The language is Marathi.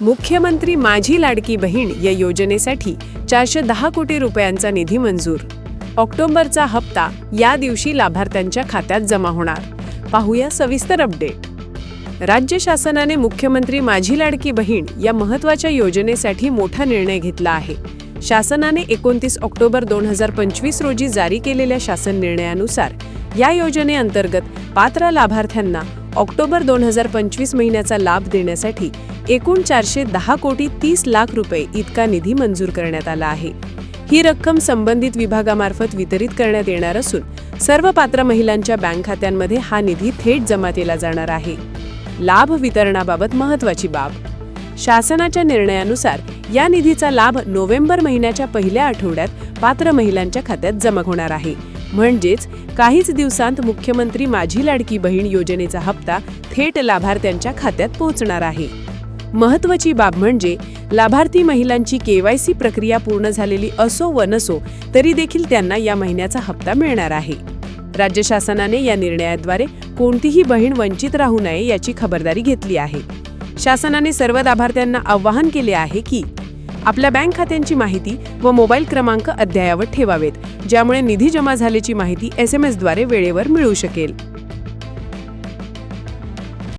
मुख्यमंत्री माझी लाडकी बहीण या योजनेसाठी चारशे दहा कोटी रुपयांचा निधी मंजूर. ऑक्टोबरचा हप्ता या दिवशी लाभार्थ्यांच्या खात्यात जमा होणार. पाहूया सविस्तर अपडेट. राज्य शासनाने मुख्यमंत्री माझी लाडकी बहीण या महत्त्वाच्या योजनेसाठी मोठा निर्णय घेतला आहे. शासनाने एकोणतीस ऑक्टोबर दोन हजार पंचवीस रोजी जारी केलेल्या शासन निर्णयानुसार या योजनेअंतर्गत पात्र लाभार्थ्यांना ऑक्टोबर दोन हजार पंचवीस महिन्याचा लाभ देण्यासाठी एकूण चारशे दहा कोटी तीस लाख रुपये इतका निधी मंजूर करण्यात आला आहे. ही रक्कम संबंधित विभागामार्फत वितरित करण्यात येणार असून सर्व पात्र महिलांच्या बँक खात्यांमध्ये हा निधी थेट जमा केला जाणार आहे. लाभ वितरणाबाबत महत्त्वाची बाब. शासनाच्या निर्णयानुसार या निधीचा लाभ नोव्हेंबर महिन्याच्या पहिल्या आठवड्यात पात्र महिलांच्या खात्यात जमा होणार आहे. म्हणजेच काहीच दिवसांत मुख्यमंत्री माझी लाडकी बहीण योजनेचा हप्ता थेट लाभार्थ्यांच्या खात्यात पोहोचणार आहे. महत्त्वाची बाब म्हणजे लाभार्थी महिलांची केवायसी प्रक्रिया पूर्ण झालेली असो व नसो तरी देखील त्यांना या महिन्याचा हप्ता मिळणार आहे. राज्य शासनाने या निर्णयाद्वारे कोणतीही बहीण वंचित राहू नये याची खबरदारी घेतली आहे. शासनाने सर्व लाभार्थ्यांना आवाहन केले आहे की आपल्या बँक खात्यांची माहिती व मोबाईल क्रमांक अद्ययावत ठेवावेत ज्यामुळे निधी जमा झाल्याची माहिती एस एम एसद्वारे वेळेवर मिळू शकेल.